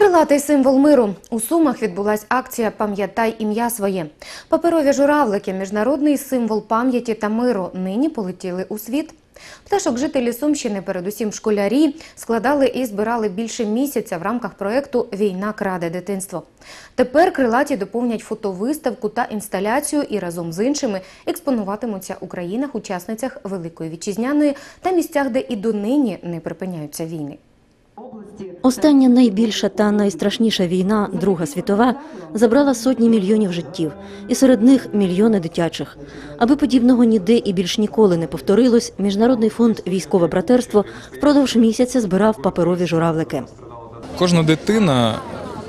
Крилатий символ миру у Сумах відбулась акція Пам'ятай ім'я своє. Паперові журавлики, міжнародний символ пам'яті та миру, нині полетіли у світ. Пташок жителі Сумщини, передусім школярі, складали і збирали більше місяця в рамках проєкту Війна краде дитинство. Тепер крилаті доповнять фотовиставку та інсталяцію і разом з іншими експонуватимуться у країнах-учасницях Великої Вітчизняної та місцях, де і донині не припиняються війни. Остання найбільша та найстрашніша війна, Друга світова, забрала сотні мільйонів життів, і серед них мільйони дитячих. Аби подібного ніде і більш ніколи не повторилось, міжнародний фонд військове братерство впродовж місяця збирав паперові журавлики. Кожна дитина,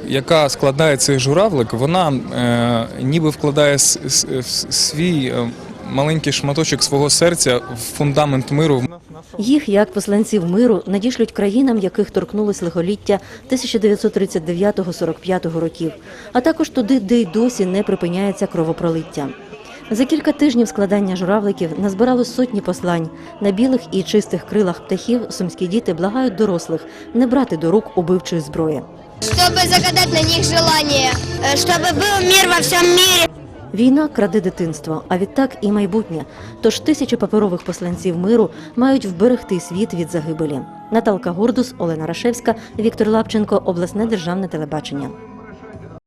яка складає цей журавлик, вона е, ніби вкладає свій е, маленький шматочок свого серця в фундамент миру. Їх, як посланців миру, надішлють країнам, яких торкнулось лихоліття 1939-45 років, а також туди, де й досі не припиняється кровопролиття. За кілька тижнів складання журавликів назбирало сотні послань. На білих і чистих крилах птахів сумські діти благають дорослих не брати до рук убивчої зброї. чтобы загадать на них желание, э, чтобы был мир во всем мире. Війна краде дитинство, а відтак і майбутнє. Тож тисячі паперових посланців миру мають вберегти світ від загибелі. Наталка Гордус, Олена Рашевська, Віктор Лапченко, обласне державне телебачення.